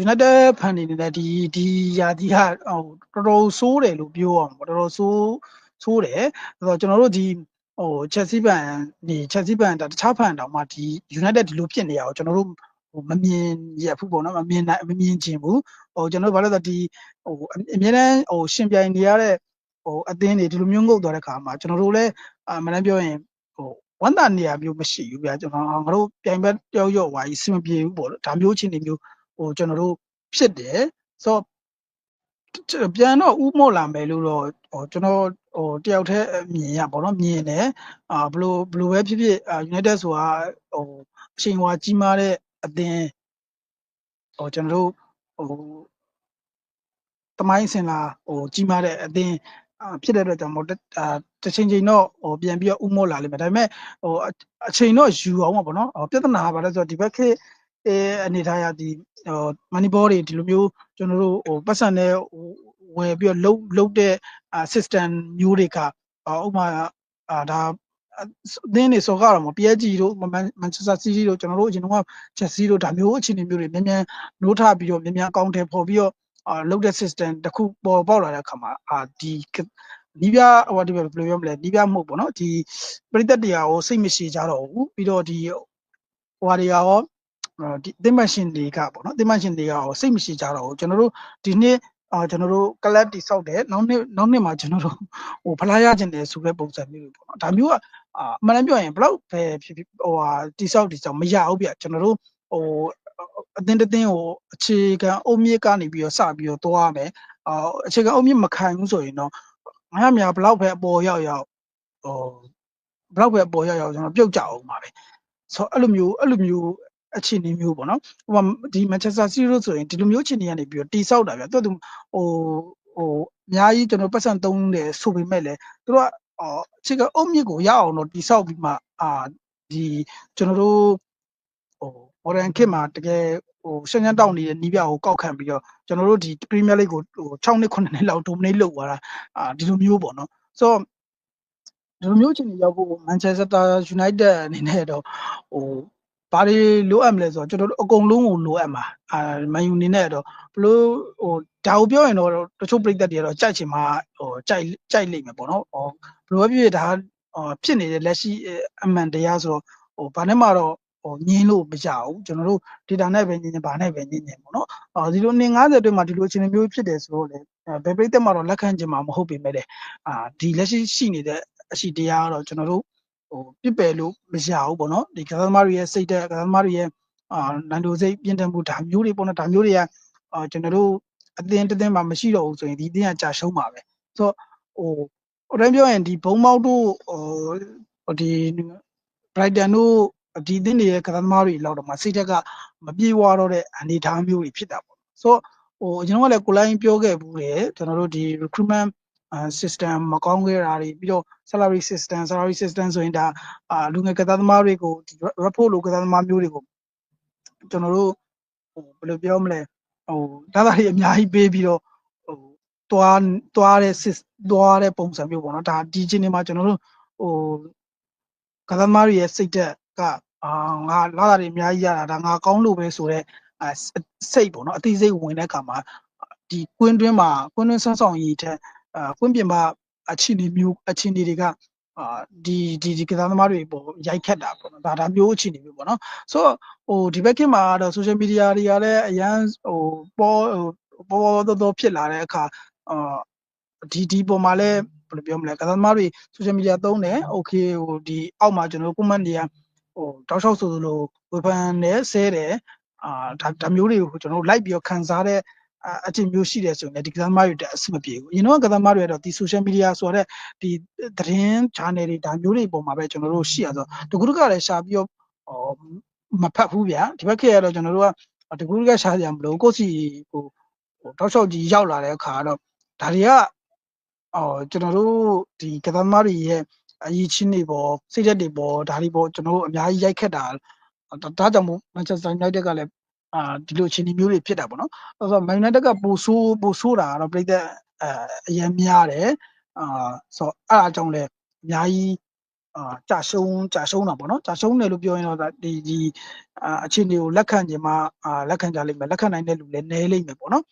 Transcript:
United ဖန်နေနေတဲ့ဒီဒီယာတီကဟိုတော်တော်ဆိုးတယ်လို့ပြောအောင်ပေါ့တော်တော်ဆိုးဆိုးတယ်ဆိုတော့ကျွန်တော်တို့ဒီဟိုချက်စီပန်ဒီချက်စီပန်တခြားဖန်တောင်မှဒီ United ဒီလိုဖြစ်နေရအောင်ကျွန်တော်တို့ဟိုမမြင်ရဘူးပေါ့နော်မမြင်နိုင်မမြင်ချင်ဘူးဟိုကျွန်တော်တို့ဘာလို့လဲဆိုတော့ဒီဟိုအများတန်းဟိုရှင်ပြိုင်နေရတဲ့ဟိုအသင်းတွေဒီလိုမျိုးငုတ်သွားတဲ့ခါမှာကျွန်တော်တို့လည်းအမှန်တမ်းပြောရင်ဟိုဝန်တာနေရာမျိုးမရှိဘူးဗျာကျွန်တော်ငါတို့ပြိုင်ဘက်တယောက်ယောက်ဝါကြီးစင်မပြေဘူးပေါ့ဒါမျိုးချင်းတွေမျိုး ဟိုကျွန်တော်တို့ဖြစ်တယ်ဆိုတော့ပြန်တော့ဥမော့လာမယ်လို့တော့ဟိုကျွန်တော်ဟိုတယောက်တည်းမြင်ရပါတော့မြင်တယ်အာဘလို့ဘလို့ပဲဖြစ်ဖြစ် United ဆိုတာဟိုအချိန်ဟွာကြီးမားတဲ့အသင်းဟိုကျွန်တော်တို့ဟိုတမိုင်းစင်လာဟိုကြီးမားတဲ့အသင်းဖြစ်တဲ့အတွက်ကြောင့်မို့အာတစ်ချိန်ချိန်တော့ဟိုပြန်ပြီးတော့ဥမော့လာလိမ့်မယ်ဒါပေမဲ့ဟိုအချိန်တော့ယူအောင်ပါဗောနော်ပြဿနာကဘာလဲဆိုတော့ဒီဘက်ခေတ် အဲအနေထားရဒီဟိုမနီဘောတွေဒီလိုမျိုးကျွန်တော်တို့ဟိုပတ်စံနဲ့ဝယ်ပြီးတော့လုတ်လုတ်တဲ့ system မျိုးတွေကဥမာအာဒါအသင်းတွေစော်ကားတော့မ PSG တို့မန်ချက်စတာစီးတီးတို့ကျွန်တော်တို့အရင်ကချက်စီးတို့ဒါမျိုးအခြေအနေမျိုးတွေမြန်မြန်နိုးထပြီးတော့မြန်မြန်အကောင့်ထဲပေါ်ပြီးတော့အာလုတ်တဲ့ system တခုပေါ်ပေါက်လာတဲ့အခါမှာအာဒီနီးပြဟိုဒီဘယ်လိုပြောမလဲနီးပြမှုပေါ့နော်ဒီပရိသတ်တရားကိုစိတ်မရှိကြတော့ဘူးပြီးတော့ဒီဟိုဟာတွေရော ဒီသင်္မရှင်တွေကပေါ့နော်သင်္မရှင်တွေကရောစိတ်မရှိကြတော့ဘူးကျွန်တော်တို့ဒီနှစ်အာကျွန်တော်တို့ကလပ်တိဆောက်တယ်နောက်နှစ်နောက်နှစ်မှာကျွန်တော်တို့ဟိုဖလားရခြင်းတယ်ဆိုတဲ့ပုံစံမျိုးတွေပေါ့နော်ဒါမျိုးကအမှန်တမ်းပြောရင်ဘလောက်ပဲဖြစ်ဖြစ်ဟိုဟာတိဆောက်တိဆောက်မရဘူးဗျကျွန်တော်တို့ဟိုအတင်းတင်းကိုအခြေခံအုံမြစ်ကနေပြီးတော့စပြီးတော့သွားရမယ်အာအခြေခံအုံမြစ်မခံဘူးဆိုရင်တော့ငါများဘလောက်ပဲအပေါ်ရောက်ရောက်ဟိုဘလောက်ပဲအပေါ်ရောက်ရောက်ကျွန်တော်ပြုတ်ကြအောင်ပါပဲဆိုတော့အဲ့လိုမျိုးအဲ့လိုမျိုး အခြေအနေမျိုးပေါ့နော်ဟိုဒီ Manchester City လို့ဆိုရင်ဒီလိုမျိုးအခြေအနေကနေပြီးတော့တိဆောက်တာဗျသူကဟိုဟိုအများကြီးကျွန်တော်ပတ်စံသုံးတယ်ဆိုပေမဲ့လည်းသူတို့ကအခြေခံအုတ်မြစ်ကိုရအောင်တော့တိဆောက်ပြီးမှအာဒီကျွန်တော်တို့ဟို modern kit မှာတကယ်ဟိုရှင်းရှင်းတောက်နေတဲ့နီးပြကိုကောက်ခံပြီးတော့ကျွန်တော်တို့ဒီ Premier League ကိုဟို6နှစ်9နှစ်လောက် dominate လုပ်သွားတာအာဒီလိုမျိုးပေါ့နော်ဆိုတော့ဒီလိုမျိုးချင်နေရောက်ဖို့ Manchester United အနေနဲ့တော့ဟို ဘာတွေလိုအပ်မလဲဆိုတော့ကျွန်တော်တို့အကုန်လုံးကိုလိုအပ်မှာအာမန်ယူနေနဲ့တော့ဘလို့ဟိုဒါကိုပြောရင်တော့တချို့ပြည်သက်တွေကတော့ကြိုက်ချင်မှာဟိုကြိုက်ကြိုက်လိမ့်မယ်ပေါ့နော်ဟိုဘလို့ပဲဖြစ်ဖြစ်ဒါဖြစ်နေတဲ့လက်ရှိအမှန်တရားဆိုတော့ဟိုဘာနဲ့မှတော့ဟိုညင်းလို့မရဘူးကျွန်တော်တို့ data နဲ့ပဲညင်းညင်းဘာနဲ့ပဲညင်းညင်းပေါ့နော်အော်ဒီလိုနေ90အတွင်းမှာဒီလိုအခြေအနေမျိုးဖြစ်တယ်ဆိုတော့လေဘယ်ပြည်သက်မှတော့လက်ခံချင်မှာမဟုတ်ပေမဲ့လေအာဒီလက်ရှိရှိနေတဲ့အရှိတရားကတော့ကျွန်တော်တို့ ဟိုပြစ်ပယ်လို့မရဘူးပေါ့နော်ဒီကစားသမားတွေရဲ့စိတ်ဓာတ်ကစားသမားတွေရဲ့အာနန်ဒိုစိတ်ပြင်းထန်မှုဒါမျိုးတွေပေါ့နော်ဒါမျိုးတွေကအာကျွန်တော်တို့အသင်းတသင်းမှာမရှိတော့ဘူးဆိုရင်ဒီအသင်းကကြာရှုံးပါပဲဆိုတော့ဟိုဟိုတိုင်းပြောရင်ဒီဘုံမောက်တို့ဟိုဒီ Brighton တို့ဒီအသင်းတွေရဲ့ကစားသမားတွေလောက်တော့မှစိတ်ဓာတ်ကမပြေဝတော့တဲ့အနေအထားမျိုးတွေဖြစ်တာပေါ့ဆိုတော့ဟိုကျွန်တော်ကလည်းကိုလိုင်းပြောခဲ့ဘူးတယ်ကျွန်တော်တို့ဒီ recruitment system မကောင်းခဲ့တာတွေပြီးတော့ salary system salary system ဆိုရင်ဒါအာလူငယ်ကစားသမားတွေကိုဒီ report လိုကစားသမားမျိုးတွေကိုကျွန်တော်တို့ဟိုဘယ်လိုပြောမလဲဟိုဒါသာတွေအများကြီးပေးပြီးတော့ဟိုတွားတွားတဲ့ sys တွားတဲ့ပုံစံမျိုးပေါ့နော်ဒါဒီချင်းနေမှာကျွန်တော်တို့ဟိုကစားသမားတွေရဲ့စိတ်ဓာတ်ကအာငါလာတာတွေအများကြီးရတာဒါငါကောင်းလို့ပဲဆိုတော့စိတ်ပေါ့နော်အသိစိတ်ဝင်တဲ့အခါမှာဒီကွင်းတွင်းမှာကွင်းတွင်းဆန်းဆောင်ရည်တဲ့ အာကွင်းပြင်မှာအခြေအနေမျိုးအခြေအနေတွေကအာဒီဒီဒီကစားသမားတွေပေါ့ရိုက်ခတ်တာပေါ့နော်ဒါဒါမျိုးအခြေအနေမျိုးပေါ့နော်ဆိုတော့ဟိုဒီဘက်ခင်မှာတော့ social media တွေကလည်းအရန်ဟိုပေါ်ဟိုပေါ်တော်တော်ဖြစ်လာတဲ့အခါအာဒီဒီပုံမှာလည်းဘယ်လိုပြောမလဲကစားသမားတွေ social media သုံးတယ် okay ဟိုဒီအောက်မှာကျွန်တော်တို့ comment တွေကဟိုတောက်လျှောက်ဆိုလိုဝေဖန်တယ်ဆဲတယ်အာဒါဒါမျိုးတွေကိုကျွန်တော်တို့ like ပြီးတော့ခံစားတဲ့ အချင်းမျိုးရှိတယ်ဆိုရင်ဒီကစားသမားတွေတက်အဆင်မပြေဘူး။အရင်တော့ကစားသမားတွေကတော့ဒီ social media ဆိုတဲ့ဒီသတင်း channel တွေဒါမျိုးတွေပုံမှာပဲကျွန်တော်တို့ရှိရဆိုတကူတကလည်းရှာပြီးတော့ဟောမဖတ်ဘူးဗျာဒီဘက်ခေတ်ကတော့ကျွန်တော်တို့ကတကူတကရှာကြမလို့ကိုယ့်စီဟိုတောက်လျှောက်ကြီးရောက်လာတဲ့အခါတော့ဒါတွေကအော်ကျွန်တော်တို့ဒီကစားသမားတွေရဲ့အရေးချင်းတွေပေါ်စိတ်ဓာတ်တွေပေါ်ဒါတွေပေါ်ကျွန်တော်တို့အများကြီးရိုက်ခတ်တာဒါကြောင့်မို့ Manchester United ကလည်း အာဒီလိုအခြေအနေမျိုးတွေဖြစ်တာပေါ့နော်အဲ့တော့ Man United ကပိုဆိုးပိုဆိုးတာကတော့ပြိသက်အအရင်များတယ်အာဆိုအဲ့အားကြောင့်လည်းအများကြီးအာကြာရှုံးကြာရှုံးတာပေါ့နော်ကြာရှုံးတယ်လို့ပြောရင်တော့ဒါဒီဒီအာအခြေအနေကိုလက်ခံခြင်းမှာအာလက်ခံကြလိမ့်မယ်လက်ခံနိုင်တဲ့လူလည်းနည်းလိမ့်မယ်ပေါ့နော်